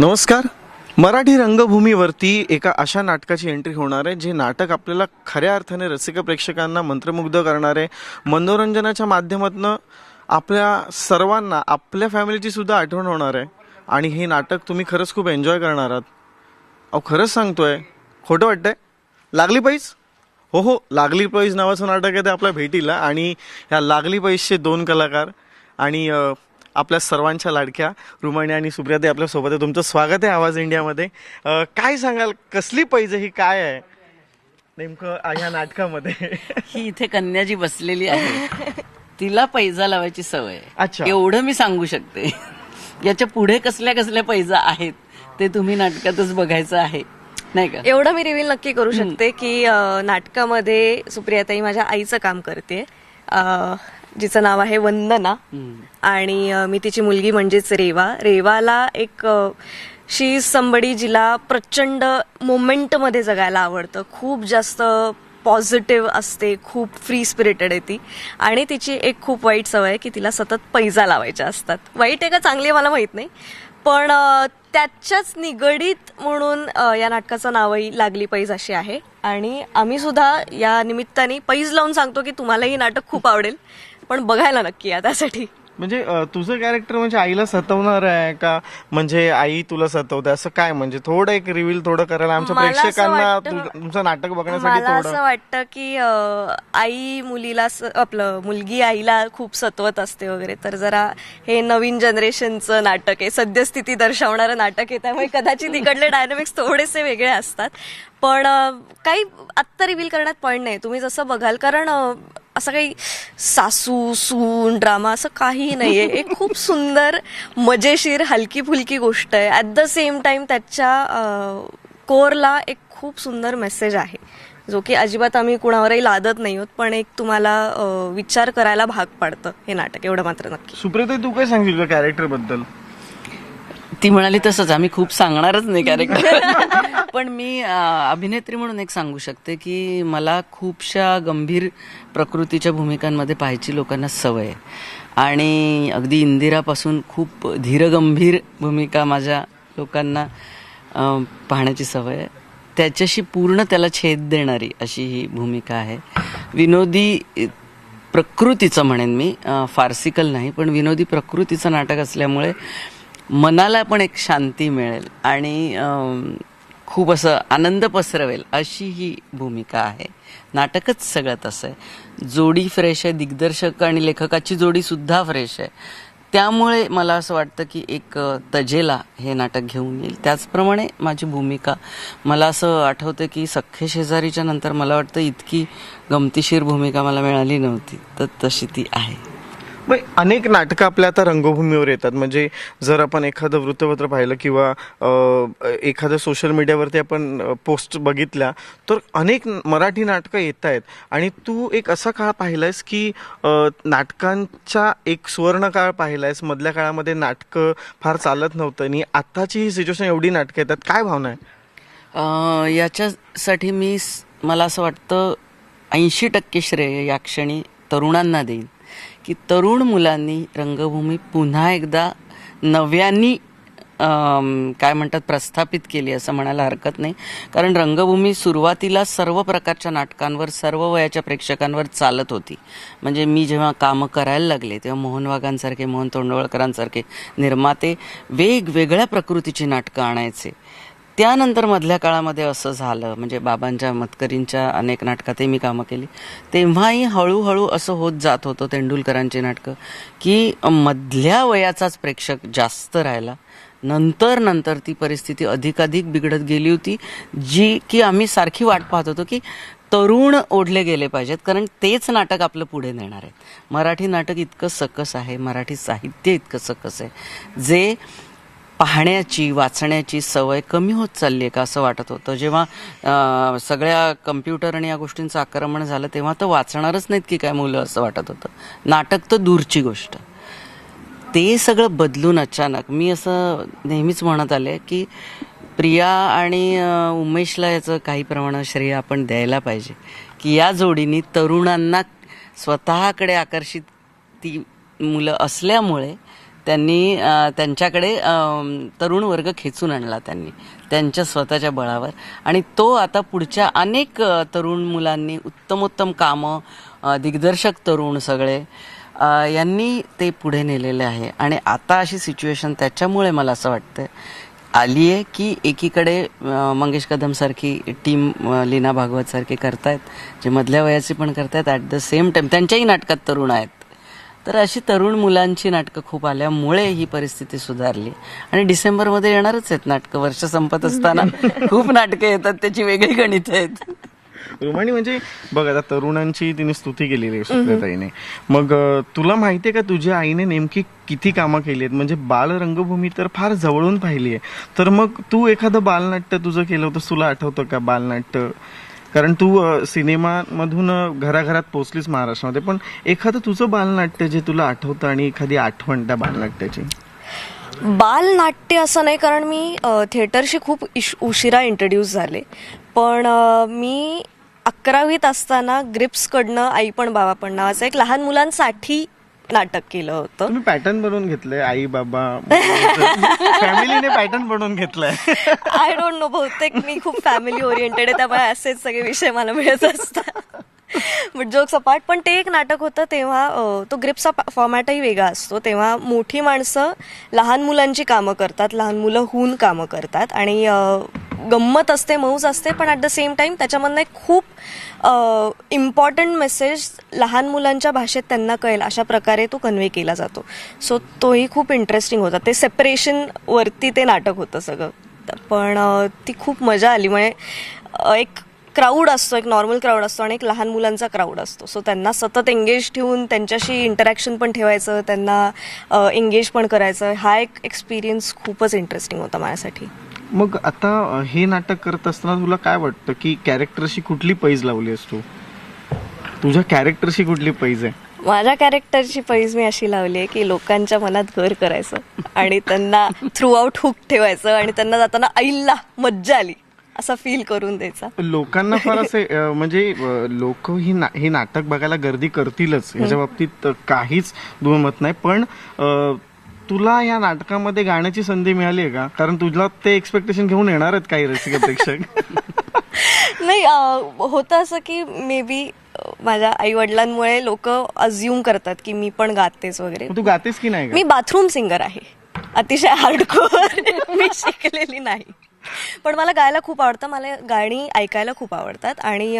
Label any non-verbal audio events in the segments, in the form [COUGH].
नमस्कार. मराठी रंगभूमीवरती एका अशा नाटकाची एंट्री होणार आहे जे नाटक आपल्याला खऱ्या अर्थाने रसिक प्रेक्षकांना मंत्रमुग्ध करणार आहे. मनोरंजनाच्या माध्यमातून आपल्या सर्वांना आपल्या फॅमिलीची सुद्धा आठवण होणार आहे. आणि हे नाटक तुम्ही खरंच खूप एन्जॉय करणार आहात. अहो खरंच सांगतोय. खोटं वाटतंय? लागली पैस? हो हो लागली पैस नावाचं नाटक आहे ते आपल्या भेटीला. आणि ह्या लागली पैसचे दोन कलाकार आणि आपल्या सर्वांच्या लाडक्या रुमाणी आणि सुप्रियाताई आपल्यासोबत आहे. तुमचं स्वागत आहे आवाज इंडियामध्ये. अ, काय सांगाल? कसली पैज ही? काय आहे? नेमकं आ- ह्या नाटकामध्ये? ही इथे कन्या जी बसलेली आहे. [LAUGHS] तिला पैजा लावायची सवय आहे. अच्छा. एवढं मी सांगू शकते. याच्यापुढे कसल्या कसल्या पैजा आहेत ते तुम्ही नाटकातच बघायचं आहे. नाही का? एवढं मी रिव्हील नक्की करू शकते की अं, नाटकामध्ये सुप्रियाताई माझ्या आईचं काम करते. जिचं नाव आहे वंदना. आणि मी तिची मुलगी म्हणजेच रेवा. रेवाला एक शी संबडी जिला प्रचंड मोमेंटमध्ये जगायला आवडतं. खूप जास्त पॉझिटिव्ह असते खूप फ्री स्पिरिटेड आहे ती. आणि तिची एक खूप वाईट सवय आहे की तिला सतत पैजा लावायच्या असतात. वाईट आहे का चांगली मला माहीत नाही. पण त्याच्याच निगडीत म्हणून या नाटकाचं नावही लागली पैज अशी आहे. आणि आम्ही सुद्धा या निमित्ताने पैज लावून सांगतो की तुम्हाला ही नाटक खूप आवडेल. पण बघायला नक्की या त्यासाठी. म्हणजे अ, तुझं कॅरेक्टर म्हणजे आईला सतवणार आहे का? म्हणजे आई तुला सतवते? असं काय? म्हणजे थोडं एक रिव्हील थोडं करायला आमच्या मला असं प्रेक्षकांना वाटतं- तुझं- तुमचं नाटक बघण्यासाठी मला थोडं असं वाटतं की अ, आई मुलीला स- आपलं मुलगी आईला खूप सतवत असते वगैरे. तर जरा हे नवीन जनरेशनचं नाटक आहे. सद्यस्थिती दर्शवणारं नाटक आहे. त्यामुळे कदाचित इकडले डायनामिक्स थोडेसे वेगळे असतात. पण काही आत्ता रिव्हील करण्यात पॉईंट नाही. तुम्ही जसं बघाल कारण असं काही सासू सून ड्रामा असं काहीही नाहीये. [LAUGHS] एक खूप सुंदर मजेशीर हलकी फुलकी गोष्ट आहे. ऍट द सेम टाइम त्याच्या कोरला एक खूप सुंदर मेसेज आहे. जो की अजिबात आम्ही कुणावरही लादत नाही आहोत पण एक तुम्हाला विचार करायला भाग पाडतं हे नाटक. एवढं मात्र नक्की. सुप्रिया तू काय सांगशील कॅरेक्टरबद्दल? ती म्हणाली तसंच आम्ही खूप सांगणारच नाही कॅरेक्टर [LAUGHS] पण मी अभिनेत्री म्हणून एक सांगू शकते की मला खूपशा गंभीर प्रकृतीच्या भूमिकांमध्ये पाहायची लोकांना सवय आहे. आणि अगदी इंदिरापासून खूप धीरगंभीर भूमिका माझ्या लोकांना पाहण्याची सवय आहे. त्याच्याशी पूर्ण त्याला छेद देणारी अशी ही भूमिका आहे. विनोदी प्रकृतीचं म्हणेन मी. फार्सिकल नाही पण विनोदी प्रकृतीचं नाटक असल्यामुळे मनाला पण एक शांती मिळेल आणि खूप असं आनंद पसरवेल अशी ही भूमिका आहे. नाटकच सगळं तसं आहे. जोडी फ्रेश आहे दिग्दर्शक आणि लेखकाची जोडी सुद्धा फ्रेश आहे. त्यामुळे मला असं वाटतं की एक तजेला हे नाटक घेऊन येईल. त्याचप्रमाणे माझी भूमिका मला असं आठवतं की सख्खे शेजारीच्या नंतर मला वाटतं इतकी गमतीशीर भूमिका मला मिळाली नव्हती तर तशी ती आहे. अनेक नाटकं आपल्या आता रंगभूमीवर येतात. म्हणजे जर आपण एखादं वृत्तपत्र पाहिलं किंवा एखादं सोशल मीडियावरती आपण पोस्ट बघितल्या तर अनेक मराठी नाटकं येत आहेत. आणि तू एक असा काळ पाहिलायस की नाटकांचा एक सुवर्ण काळ पाहिलायस. मधल्या काळामध्ये नाटकं फार चालत नव्हतं आणि आत्ताची ही सिच्युएशन एवढी नाटकं येतात. काय भावना आहे? याच्यासाठी मी मला असं वाटतं ऐंशी टक्के श्रेय या क्षणी तरुणांना देईन. की तरुण मुलांनी रंगभूमी पुन्हा एकदा नव्यानी काय म्हणतात प्रस्थापित केली असं म्हणायला हरकत नाही. कारण रंगभूमी सुरुवातीला सर्व प्रकारच्या नाटकांवर सर्व वयाच्या प्रेक्षकांवर चालत होती. म्हणजे मी जेव्हा कामं करायला लागले तेव्हा मोहन वाघांसारखे मोहन तोंडवळकरांसारखे निर्माते वेगवेगळ्या प्रकृतीची नाटकं आणायचे. त्यानंतर मधल्या काळामध्ये असं झालं. म्हणजे बाबांच्या मतकरींच्या अनेक नाटकातही मी कामं केली. तेव्हाही हळूहळू असं होत जात होतं तेंडुलकरांची नाटकं की मधल्या वयाचाच प्रेक्षक जास्त राहिला. नंतर नंतर ती परिस्थिती अधिकाधिक बिघडत गेली होती जी की आम्ही सारखी वाट पाहत होतो की तरुण ओढले गेले पाहिजेत कारण तेच नाटक आपलं पुढे नेणार आहे मराठी नाटक इतकं सकस आहे मराठी साहित्य इतकं सकस आहे जे पाहण्याची वाचण्याची सवय कमी होत चालली आहे का असं वाटत होतं? जेव्हा सगळ्या कम्प्युटर आणि या गोष्टींचं आक्रमण झालं तेव्हा तर वाचणारच नाहीत की काय मुलं असं वाटत होतं. नाटक तर दूरची गोष्ट. ते सगळं बदलून अचानक मी असं नेहमीच म्हणत आले की प्रिया आणि उमेशला याचं काही प्रमाणात श्रेय आपण द्यायला पाहिजे. की या जोडीनी तरुणांना स्वतःकडे आकर्षित ती मुलं असल्यामुळे त्यांनी त्यांच्याकडे तरुण वर्ग खेचून आणला त्यांनी त्यांच्या स्वतःच्या बळावर. आणि तो आता पुढच्या अनेक तरुण मुलांनी उत्तमोत्तम कामं दिग्दर्शक तरुण सगळे यांनी ते पुढे नेलेले आहे. आणि आता अशी सिच्युएशन त्याच्यामुळे मला असं वाटतं आली आहे की एकीकडे मंगेश कदम सारखी टीम लीना भागवत सारखी करतायत जे मधल्या वयाची पण करतायत ॲट द सेम टाइम त्यांच्याही नाटकात तरुण आहेत. तर अशी तरुण मुलांची नाटकं खूप आल्यामुळे ही परिस्थिती सुधारली. आणि डिसेंबरमध्ये येणारच आहेत नाटकं. वर्ष संपत असताना [LAUGHS] खूप नाटकं येतात त्याची वेगळी गणित आहेत. रुमाणी म्हणजे बघ आता तरुणांची तिने स्तुती केलेली सुप्रियाताईने. मग तुला माहितीये का तुझ्या आईने नेमकी किती कामं केली आहेत म्हणजे बाल रंगभूमी तर फार जवळून पाहिली आहे तर मग तू एखादं बालनाट्य तुझं केलं होतं तुला आठवतं का बालनाट्य? कारण तू सिनेमामधून घराघरात पोचलीस महाराष्ट्रामध्ये पण एखादं तुझं बालनाट्य जे तुला आठवतं आणि एखादी आठवण त्या बालनाट्याची? बालनाट्य असं नाही कारण मी थिएटरशी खूप इश उशिरा इंट्रोड्यूस झाले. पण मी अकरावीत असताना ग्रिप्सकडनं आई पण बाबा पण नावाचं एक लहान मुलांसाठी नाटक केलं होतं. तुम्ही पॅटर्न बनवून घेतलंय आई बाबा फॅमिलीने पॅटर्न बनवून घेतलाय. आय डोंट नो बहुतेक मी खूप फॅमिली ओरिएंटेड आहे त्यामुळे असेच सगळे विषय मला मिळत असतात. बट जोक्स अपार्ट पण ते एक नाटक होतं तेव्हा तो ग्रिप्सचा फॉर्मॅटही वेगळा असतो. तेव्हा मोठी माणसं लहान मुलांची कामं करतात लहान मुलं हून कामं करतात. आणि गंमत असते मौज असते पण ॲट द सेम टाईम त्याच्यामधनं एक खूप इम्पॉर्टंट मेसेज लहान मुलांच्या भाषेत त्यांना कळेल अशा प्रकारे तो कन्वे केला जातो. सो तोही खूप इंटरेस्टिंग होता. ते सेपरेशनवरती ते नाटक होतं सगळं. पण ती खूप मजा आली. म्हणजे एक क्राऊड असतो एक नॉर्मल क्राऊड असतो आणि एक लहान मुलांचा क्राऊड असतो. सो त्यांना सतत एंगेज ठेवून त्यांच्याशी इंटरॅक्शन पण ठेवायचं त्यांना एंगेज पण करायचं. हा एक एक्सपिरियन्स खूपच इंटरेस्टिंग होता माझ्यासाठी. मग आता हे नाटक करत असताना तुला काय वाटतं की कॅरेक्टरशी कुठली पैज लावली आहेस तू? तुझ्या कॅरेक्टरशी कुठली पैज आहे? माझ्या कॅरेक्टरची पैज मी अशी लावली आहे की लोकांच्या मनात घर करायचं आणि त्यांना थ्रू आउट हुक ठेवायचं आणि त्यांना जाताना आईला मज्जा आली. असा फील करून द्यायचा. लोकांना फार असे [LAUGHS] अ, म्हणजे लोक ही ना- हे नाटक बघायला गर्दी करतीलच. ह्याच्या बाबतीत अ, काहीच दुमत नाही. पण अ, तुला या नाटकामध्ये गाण्याची संधी मिळाली आहे का? कारण तुला ते एक्सपेक्टेशन घेऊन येणार आहेत काही रसिक प्रेक्षक. [LAUGHS] नाही अं, होतं असं की मे बी माझ्या आई वडिलांमुळे लोक अज्युम करतात की मी पण गातेच वगैरे. तू गातेस की नाही मी बाथरूम सिंगर आहे. अतिशय हार्डकोर [LAUGHS] मी शिकलेली नाही. पण मला गायला खूप आवडतं. मला गाणी ऐकायला खूप आवडतात. आणि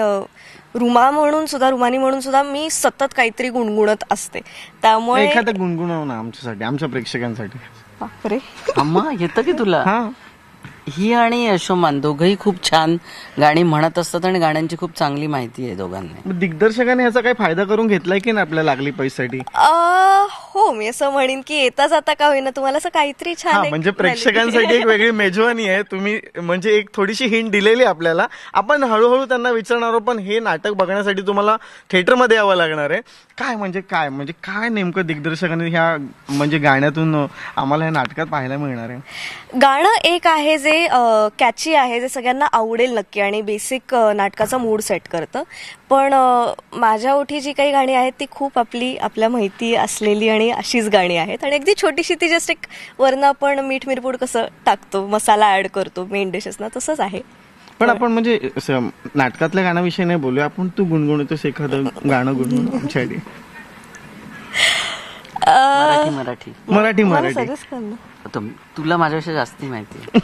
रुमा म्हणून सुद्धा रुमानी म्हणून सुद्धा मी सतत काहीतरी गुणगुणत असते. त्यामुळे एखादं गुणगुणव ना आमच्यासाठी आमच्या प्रेक्षकांसाठी. बापरे. अम्मा येतं की तुला? हा ही आणि यशोमान दोघंही खूप छान गाणी म्हणत असतात आणि गाण्यांची खूप चांगली माहिती आहे दोघांना. दिग्दर्शकाने याचा काही फायदा करून घेतलाय की नाही आपल्या लागली पैशासाठी? अ, हो मी असं म्हणेन की येता जाता का होईना तुम्हाला असं काहीतरी छान हा एक म्हणजे प्रेक्षकांसाठी एक वेगळी मेजवानी आहे. तुम्ही म्हणजे एक थोडीशी हिंट दिलेली आपल्याला. आपण हळूहळू त्यांना विचारणार आहोत पण हे नाटक बघण्यासाठी तुम्हाला थिएटरमध्ये यावं लागणार आहे. काय म्हणजे काय? म्हणजे काय नेमकं दिग्दर्शकाने ह्या म्हणजे गाण्यातून आम्हाला ह्या नाटकात पाहायला मिळणार आहे? गाणं एक आहे जे कॅची आहे जे सगळ्यांना आवडेल नक्की आणि बेसिक नाटकाचा मूड सेट करतं. पण माझ्या ओठी जी काही गाणी आहेत ती खूप आपली आपल्या माहिती असलेली आणि अशीच गाणी आहेत. आणि अगदी छोटीशी ती जस्ट एक वरनं आपण मीठ मिरपूड कसं टाकतो मसाला ऍड करतो मेन डिशेसना तसंच आहे. पण आपण म्हणजे असं नाटकातल्या गाण्याविषयी नाही बोलूया आपण तू गुणगुणतोस एखादं गाणं गुणगुण आमच्यासाठी मराठी मराठी. मराठी मराठी. तुला माझ्यापेक्षा जास्ती माहिती आहे.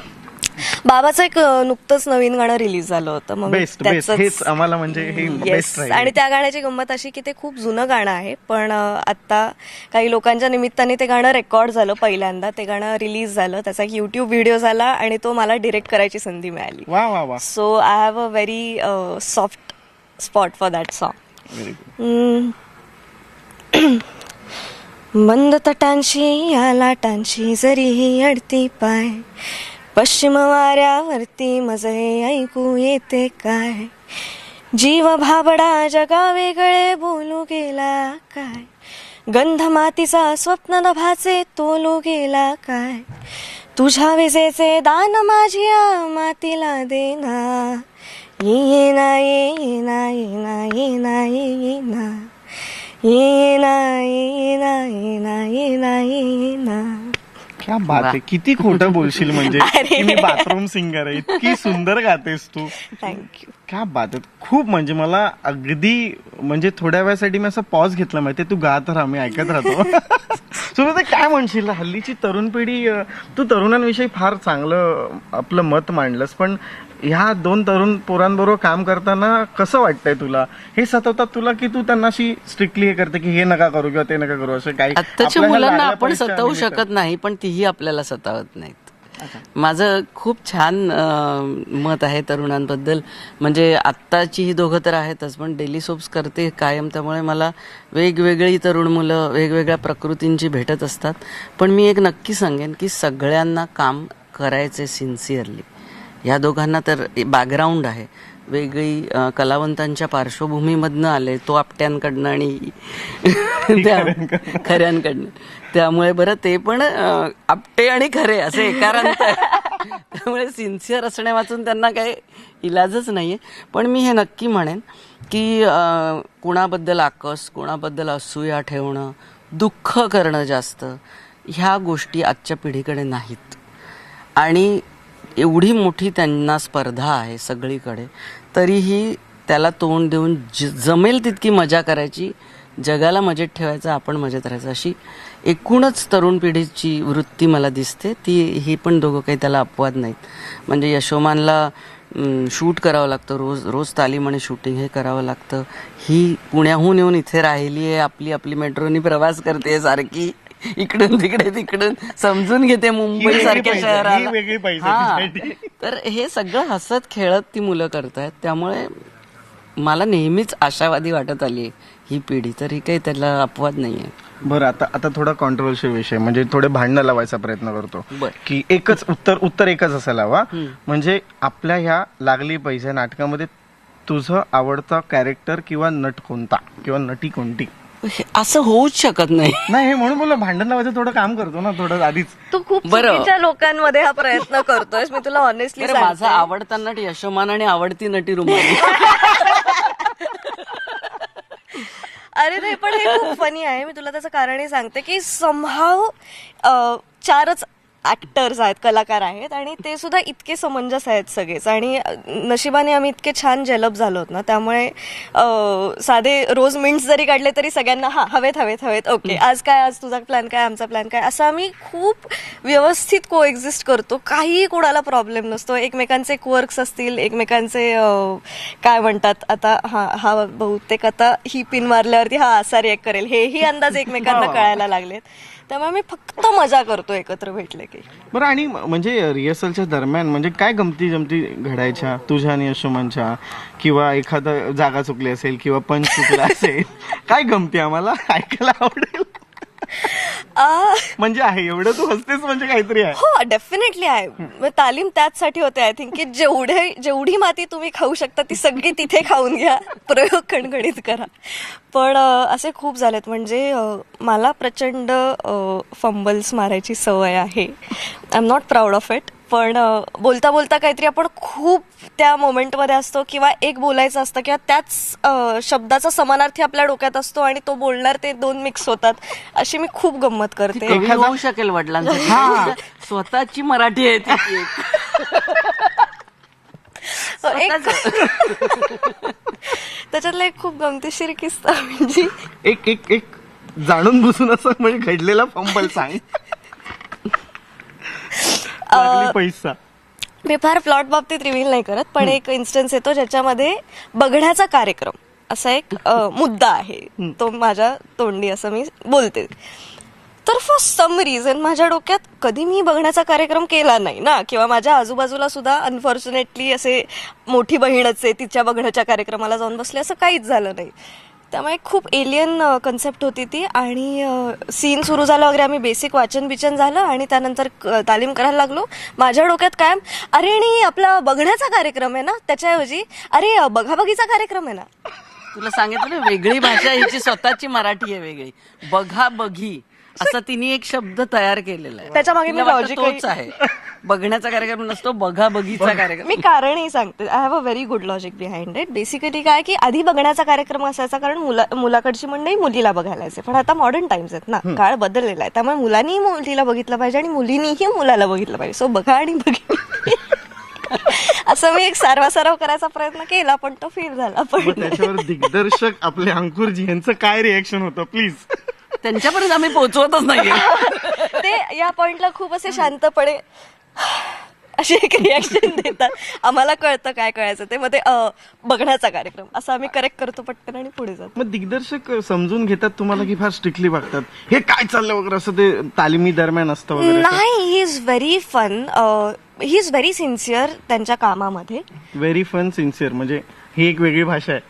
बाबाचं एक अ, नुकतंच नवीन गाणं रिलीज झालं होतं मग मी बेस्ट बेस्ट. त्याचंच- हेच आम्हाला म्हणजे हे Yes. बेस्ट राहील. आणि त्या गाण्याची गंमत अशी की ते खूप जुनं गाणं आहे पण अ, आता काही लोकांच्या निमित्ताने ते गाणं रेकॉर्ड झालं पहिल्यांदा ते गाणं रिलीज झालं त्याचा एक युट्यूब व्हिडिओ झाला आणि तो मला डिरेक्ट करायची संधी मिळाली. वा वा वा. So I have a very soft spot for that song very good मंद तटांशी या लाटांशी जरीही अडती पाय. पश्चिम वाऱ्यावरती मज हे ऐकू येते काय? जीव भाबडा जगा वेगळे बोलू गेला काय? गंध मातीचा स्वप्न नभाचे तोलू गेला काय? तुझ्या विजेचे दान माझ्या मातीला देना. ये ना ये ना ये ना ये ना ये ना. ये ना ये ना ये ना ये ना ये ना. क्या बात आहे किती खोटं बोलशील म्हणजे [LAUGHS] की मी बाथरूम सिंगर आहे इतकी सुंदर गातेस तू. थँक्यू क्या बात आहे खूप म्हणजे मला अगदी म्हणजे थोड्या वेळासाठी मी असं पॉज घेतला माहितीये तू गात राहा मी ऐकत राहतो. [LAUGHS] सुरत काय म्हणशील? हल्लीची तरुण पिढी तू तरुणांविषयी फार चांगलं आपलं मत मांडलंस पण ह्या दोन तरुण पोरांबरोबर काम करताना कसं वाटतंय तुला? हे सतवतात तुला की तू त्यांना अशी स्ट्रिक्टली हे करते की हे नका करू किंवा ते नका करू असं काही? आत्ताच्या आपल्याला मुलांना लागल्या आपण परीक्षा सतावू निमित्त. शकत नाही पण तीही आपल्याला सतावत नाहीत. माझं खूप छान अं, मत आहे तरुणांबद्दल. म्हणजे आत्ताची ही दोघं तर आहेतच पण डेली सोप्स करते कायम त्यामुळे मला वेगवेगळी तरुण मुलं वेगवेगळ्या प्रकृतींची भेटत असतात. पण मी एक नक्की सांगेन की सगळ्यांना काम करायचे सिन्सिअरली ह्या दोघांना तर बॅकग्राऊंड आहे. वेगळी कलावंतांच्या पार्श्वभूमीमधनं आले तो आपट्यांकडनं आणि [LAUGHS] त्या खऱ्यांकडनं. त्यामुळे बरं ते पण आपटे आणि खरे असे एकारांत आहे. [LAUGHS] त्यामुळे सिन्सिअर असण्या वाचून त्यांना काही इलाजच नाहीये. पण मी हे नक्की म्हणेन की कुणाबद्दल आकस कुणाबद्दल असूया ठेवणं दुःख करणं जास्त ह्या गोष्टी आजच्या पिढीकडे नाहीत. आणि एवढी मोठी त्यांना स्पर्धा आहे सगळीकडे तरीही त्याला तोंड देऊन ज जमेल तितकी मजा करायची जगाला मजेत ठेवायचं आपण मजेत राहायचं. अशी एकूणच तरुण पिढीची वृत्ती मला दिसते. ती ही पण दोघं काही त्याला अपवाद नाहीत. म्हणजे यशोमानला शूट करावं लागतं. रोज रोज तालीम आणि शूटिंग हे करावं लागतं. ही पुण्याहून येऊन इथे राहिली आहे आपली आपली मेट्रोनी प्रवास करते सारखी. [LAUGHS] इकडून तिकडे तिकडून समजून घेते मुंबई सारख्या शहराला. ही. तर हे सगळं हसत खेळत ती मुलं करतायत. त्यामुळे मला नेहमीच आशावादी वाटत आली ही पिढी तर ही काही त्याला अपवाद नाहीये. बरं आता आता थोडा कॉन्ट्रोवर्शियल विषय म्हणजे थोडे भांडणं लावायचा प्रयत्न करतो. की एकच उत्तर उत्तर एकच असायला हवा म्हणजे आपल्या ह्या लागली पैसे नाटकामध्ये तुझं आवडता कॅरेक्टर किंवा नट कोणता? किंवा नटी कोणती? असं होऊच शकत नाही. नाही हे म्हणून बोला भांडण लावायचं थोडं काम करतो ना थोडं आधीच. तू खूप बरं. चुकीच्या लोकांमध्ये हा प्रयत्न करतोयस. मी तुला ऑनेस्टली बरं, माझा आवडता नट यशोमान आणि आवडती नटी रुमाली. अरे नाही पण हे खूप फनी आहे. मी तुला त्याचं कारणही सांगते की समहाव चारच ऍक्टर्स आहेत कलाकार आहेत आणि ते सुद्धा इतके समंजस आहेत सगळेच. आणि नशिबाने आम्ही इतके छान जेलप झालोत ना त्यामुळे साधे रोज मिंट्स जरी काढले तरी सगळ्यांना हा हवेत हवेत हवेत ओके आज काय आज तुझा प्लॅन काय आमचा प्लॅन काय? असं आम्ही खूप व्यवस्थित को एक्झिस्ट करतो. काहीही कोणाला प्रॉब्लेम नसतो. एकमेकांचे क्वर्क्स असतील एकमेकांचे काय म्हणतात आता हा हा बहुतेक आता ही पिन मारल्यावरती हा असा रिॲक्ट करेल. हेही अंदाज एकमेकांना [LAUGHS] कळायला लागलेत. त्यामुळे मी फक्त मजा करतो एकत्र भेटले की. बरं आणि म्हणजे रिहर्सलच्या दरम्यान म्हणजे काय गमती जमती घडायच्या तुझ्या आणि यशोमानच्या? किंवा एखादा जागा चुकली असेल किंवा पंच चुकला असेल काय गमती आम्हाला? ऐकायला आवडेल. म्हणजे आहे एवढं तू हसतेस म्हणजे काहीतरी आहे. हो डेफिनेटली आहे. मग तालीम त्याचसाठी होते आय थिंक की जेवढे जेवढी माती तुम्ही खाऊ शकता ती सगळी तिथे खाऊन घ्या. प्रयोग खणखणीत करा. पण असे खूप झालेत. म्हणजे मला प्रचंड फंबल्स मारायची सवय आहे. I am not proud of it पण बोलता बोलता काहीतरी आपण खूप त्या मोमेंटमध्ये असतो किंवा एक बोलायचं असतं किंवा त्याच शब्दाचा समानार्थी आपल्या डोक्यात असतो आणि तो बोलणार ते दोन मिक्स होतात अशी मी खूप गंमत करते. होऊ शकेल वडिलांसाठी. [LAUGHS] स्वतःची मराठी आहे ती. [LAUGHS] एक. एक [LAUGHS] त्याच्यातला एक खूप गमतीशीर किस्सा म्हणजे एक एक एक जाणून बुजून असं म्हणजे घडलेला फंबल सांग. लागली पैसा. मी फार प्लॉट बाबतीत रिव्हील नाही करत पण एक इन्स्टन्स येतो ज्याच्यामध्ये बघण्याचा कार्यक्रम असा एक अ, मुद्दा आहे. तो माझ्या तोंडी असं मी बोलते. तर फॉर सम रिझन माझ्या डोक्यात कधी मी बघण्याचा कार्यक्रम केला नाही ना किंवा माझ्या आजूबाजूला सुद्धा अनफॉर्च्युनेटली असे मोठी बहीणच आहे तिच्या बघण्याच्या कार्यक्रमाला जाऊन बसले असं काहीच झालं नाही. त्यामुळे खूप एलियन कन्सेप्ट होती ती. आणि सीन सुरू झालं वगैरे आम्ही बेसिक वाचन बिचन झालं आणि त्यानंतर क- तालीम करायला लागलो. माझ्या डोक्यात कायम अरे आणि आपला बघण्याचा कार्यक्रम आहे ना त्याच्याऐवजी अरे बघाबघीचा कार्यक्रम आहे ना. तुला सांगितलं ना वेगळी भाषा हिची स्वतःची मराठी आहे वेगळी. बघा बघी असा तिने एक शब्द तयार केलेला आहे. त्याच्यामागे तिला मी वाटतं logically- तोच आहे. [LAUGHS] बघण्याचा कार्यक्रम नसतो बघा. बघीचा कार्यक्रम. मी कारणही सांगते. I have a very good logic behind it basically काय की आधी बघण्याचा कार्यक्रम असायचा कारण मुला मुलाकडची मंडळी मुलीला बघायला यायचे पण आता मॉडर्न टाइम्स आहेत ना. काळ बदललेला आहे. त्यामुळे मुलांनीही मुलीला बघितलं पाहिजे आणि मुलींनीही मुलाला बघितलं पाहिजे. सो बघा आणि बघा [LAUGHS] असं मी एक सारवा सराव करायचा प्रयत्न केला पण तो फेल झाला. मग पण त्याच्यावर दिग्दर्शक आपले अंकुरजी यांचं काय रिएक्शन होतं प्लीज त्यांच्यापर्यंत आम्ही पोहोचवतच नाहीये. [LAUGHS] ते या पॉइंटला खूप असे शांतपणे अशी एक रिॲक्शन देतात. आम्हाला कळतं काय कळायचं ते. मग ते अं, बघण्याचा कार्यक्रम. असं आम्ही करेक्ट करतो पटकन आणि पुढे जातो. मग दिग्दर्शक समजून घेतात तुम्हाला की फार स्ट्रिक्टली बघतात हे काय चाललंय वगैरे? असं ते तालिमी दरम्यान असतं वगैरे नाही he is very fun he is very sincere त्यांच्या कामामध्ये. व्हेरी फन सिन्सिअर म्हणजे ही एक वेगळी भाषा आहे.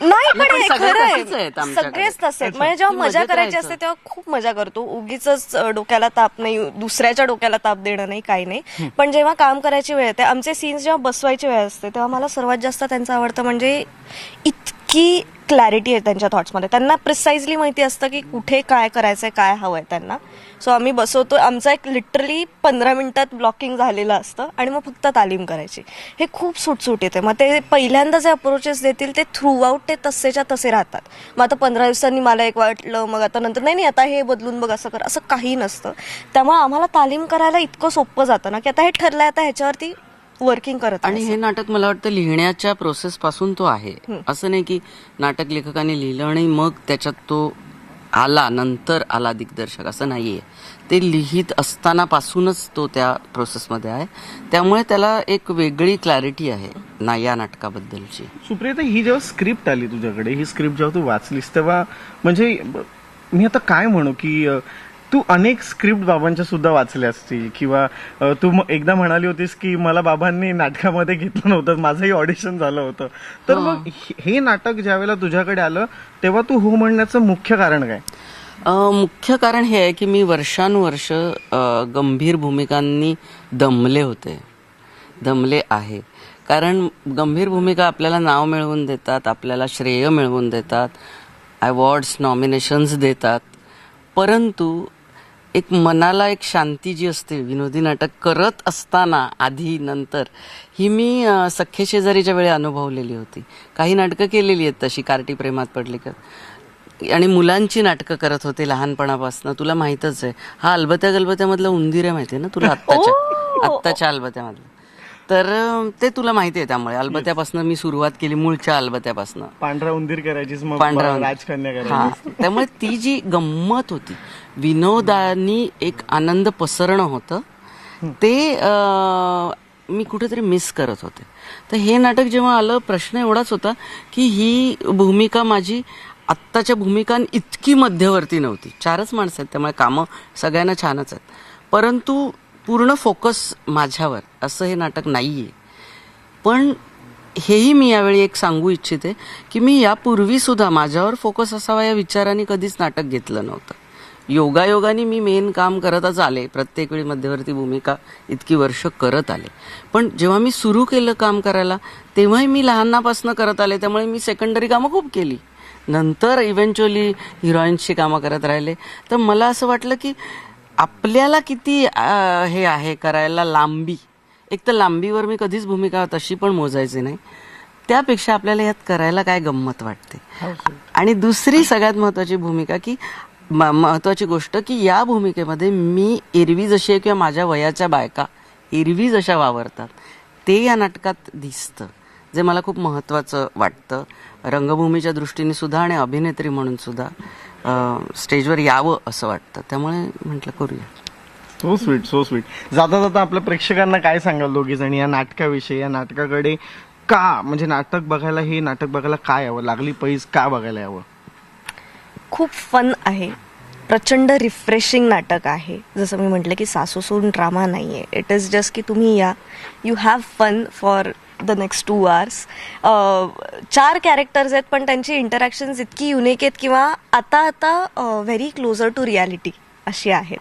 नाही पण पण हे सगळे खरं तसेच आहे आहेत आमच्याकडे. सगळेच तसे आहेत. म्हणजे जेव्हा मजा मजेत करायची राहायचं. असते तेव्हा खूप मजा करतो उगीच डोक्याला ताप नाही दुसऱ्याच्या डोक्याला ताप देणं नाही काही नाही पण जेव्हा काम करायची वेळ येते आमचे सीन्स जेव्हा बसवायची वेळ असते तेव्हा मला सर्वात जास्त त्यांचं आवडतं म्हणजे इतकी क्लॅरिटी आहे त्यांच्या थॉट्समध्ये त्यांना प्रिसाइजली माहिती असतं की कुठे काय करायचंय काय हवंय त्यांना. सो आम्ही बसवतो आमचा एक लिटरली पंधरा मिनिटात ब्लॉकिंग झालेलं असतं आणि मग फक्त तालीम करायची. हे खूप सुटसुट येते मग ते पहिल्यांदा जे अप्रोचेस देतील ते थ्रू आउट ते तसेच्या तसे राहतात. मग आता पंधरा दिवसांनी मला एक वाटलं मग आता नंतर नाही नाही आता हे बदलून बघ असं कर. असं काही नसतं. त्यामुळे आम्हाला तालीम करायला इतकं सोपं जातं ना की आता हे ठरलंय आता ह्याच्यावरती वर्किंग करत आणि. हे नाटक मला वाटतं लिहिण्याच्या प्रोसेस पासून तो आहे. असं नाही की नाटक लेखकाने लिहिलं आणि मग त्याच्यात तो आला नंतर आला दिग्दर्शक. असं नाहीये. ते लिहित असताना पासूनच तो त्या प्रोसेसमध्ये आहे. त्यामुळे त्याला एक वेगळी क्लॅरिटी आहे ना या नाटकाबद्दलची. सुप्रिया ही जेव्हा स्क्रिप्ट आली तुझ्याकडे ही स्क्रिप्ट जेव्हा तू वाचलीस तेव्हा म्हणजे मी आता काय म्हणू की तू अनेक स्क्रिप्ट बाबांच्या सुद्धा वाचल्या असतील किंवा तू एकदा म्हणाली होतीस की मला बाबांनी नाटकामध्ये घेतलं नव्हतं माझंही ऑडिशन झालं होतं. तर मग हे- नाटक ज्यावेळेला तुझ्याकडे आलं तेव्हा तू हो म्हणण्याचं मुख्य कारण काय? मुख्य कारण हे आहे की मी वर्षानुवर्ष गंभीर भूमिकांनी दमले होते. दमले आहे. कारण गंभीर भूमिका आपल्याला नाव मिळवून देतात आपल्याला श्रेय मिळवून देतात अवॉर्ड्स नॉमिनेशन्स देतात. परंतु एक मनाला एक शांती जी असते विनोदी नाटक करत असताना आधी नंतर ही मी सख्खे शेजारीच्या वेळी अनुभवलेली होती. काही नाटकं केलेली आहेत तशी कार्टी प्रेमात पडली का? आणि मुलांची नाटकं करत होते लहानपणापासून तुला माहितच आहे. हा अलबत्या गलबत्यामधला उंदीर आहे माहितीये ना तुला आत्ताच्या? [LAUGHS] आत्ताच्या अलबत्यामधला. तर ते तुला माहिती आहे त्यामुळे. अलबत्यापासून मी सुरुवात केली मूळच्या अलबत्यापासून. पांढरा उंदीर करायचीस मग पांढरा राजकन्या करायची त्यामुळे ती जी गंमत होती विनोदानी एक आनंद पसरणं होतं ते अं, मी कुठेतरी मिस करत होते. तर हे नाटक जेव्हा आलं प्रश्न एवढाच होता की ही भूमिका माझी आत्ताच्या भूमिकां इतकी मध्यवर्ती नव्हती. चारच माणसं आहेत त्यामुळे कामं सगळ्यांना छानच आहेत. परंतु पूर्ण फोकस माझ्यावर असं हे नाटक नाही आहे पण हेही मी यावेळी एक सांगू इच्छिते की मी यापूर्वी सुद्धा माझ्यावर फोकस असावा या विचाराने कधीच नाटक घेतलं नव्हतं. योगायोगाने मी मेन काम करतच आले प्रत्येक वेळी मध्यवर्ती भूमिका इतकी वर्ष करत आले. पण जेव्हा मी सुरू केलं काम करायला तेव्हाही मी लहानापासून करत आले त्यामुळे मी सेकंडरी कामं खूप केली. नंतर इव्हेंच्युअली हिरोईन्सची कामं करत राहिले. तर मला असं वाटलं की आपल्याला किती अं, हे आहे करायला लांबी. एक तर लांबीवर मी कधीच भूमिका तशी पण मोजायची नाही. त्यापेक्षा आपल्याला यात करायला काय गंमत वाटते? आणि दुसरी सगळ्यात महत्वाची भूमिका की म- महत्वाची गोष्ट की या भूमिकेमध्ये मी एरवी जशी आहे किंवा माझ्या वयाच्या बायका एरवी जशा वावरतात ते या नाटकात दिसतं. जे मला खूप महत्वाचं वाटतं. रंगभूमीच्या दृष्टीने सुद्धा आणि अभिनेत्री म्हणून सुद्धा. स्टेजवर यावं असं वाटतं. त्यामुळे म्हटलं करूया. सो स्वीट सो स्वीट जाता जाता आपल्या प्रेक्षकांना काय सांगाल दोघी जणी? या नाटकाविषयी या नाटकाकडे का? म्हणजे नाटक बघायला हे नाटक बघायला काय यावं? लागली पैस का बघायला यावं? खूप फन आहे. प्रचंड रिफ्रेशिंग नाटक आहे. जसं मी म्हटलं की सासू सून ड्रामा नाही आहे इट इज जस्ट की तुम्ही या. You have fun for the next two hours चार कॅरेक्टर्स आहेत पण त्यांची इंटरॅक्शन्स इतकी युनिक आहेत किंवा आता आता व्हेरी क्लोजर टू रियालिटी अशी आहेत.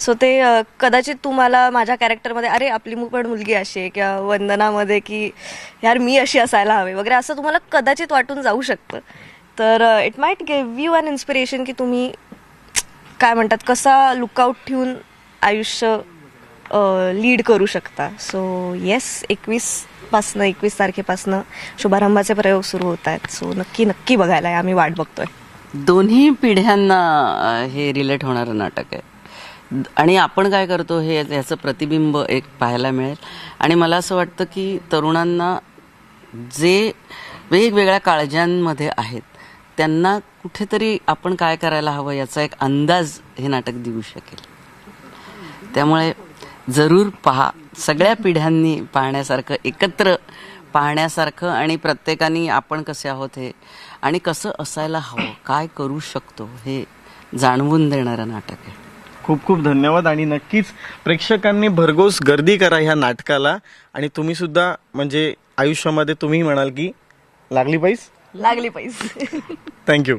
सो ते कदाचित तुम्हाला माझ्या कॅरेक्टरमध्ये अरे आपली पण मुलगी अशी आहे किंवा वंदनामध्ये की यार मी अशी असायला हवे वगैरे असं तुम्हाला कदाचित वाटून जाऊ शकतं. तर it might give you an inspiration की तुम्ही काय म्हणतात कसा लुकआउट ठेवून आयुष्य लीड करू शकता. सो येस एकवीस पासनं एकवीस तारखेपासनं शुभारंभाचे प्रयोग सुरू होत आहेत. सो नक्की नक्की बघायला आहे आम्ही वाट बघतोय. दोन्ही पिढ्यांना अ, हे रिलेट होणारं नाटक आहे. द- आणि आपण काय करतो हे याचं प्रतिबिंब एक पाहायला मिळेल. आणि मला असं वाटतं की तरुणांना जे वेगवेगळ्या काळजांमध्ये आहेत त्यांना कुठेतरी आपण काय करायला हवं याचा एक अंदाज हे नाटक देऊ शकेल. त्यामुळे जरूर पहा. सगळ्या पिढ्यांनी पाहण्यासारखं एकत्र पाहण्यासारखं आणि प्रत्येकाने आपण कसे आहोत हे आणि कसं असायला हवं काय करू शकतो हे जाणवून देणारं नाटक आहे. खूप खूप धन्यवाद आणि नक्कीच प्रेक्षकांनी भरघोस गर्दी करा ह्या नाटकाला आणि तुम्ही सुद्धा म्हणजे आयुष्यामध्ये तुम्ही म्हणाल की लागली पाहिजे लागली पाहिजे थँक्यू.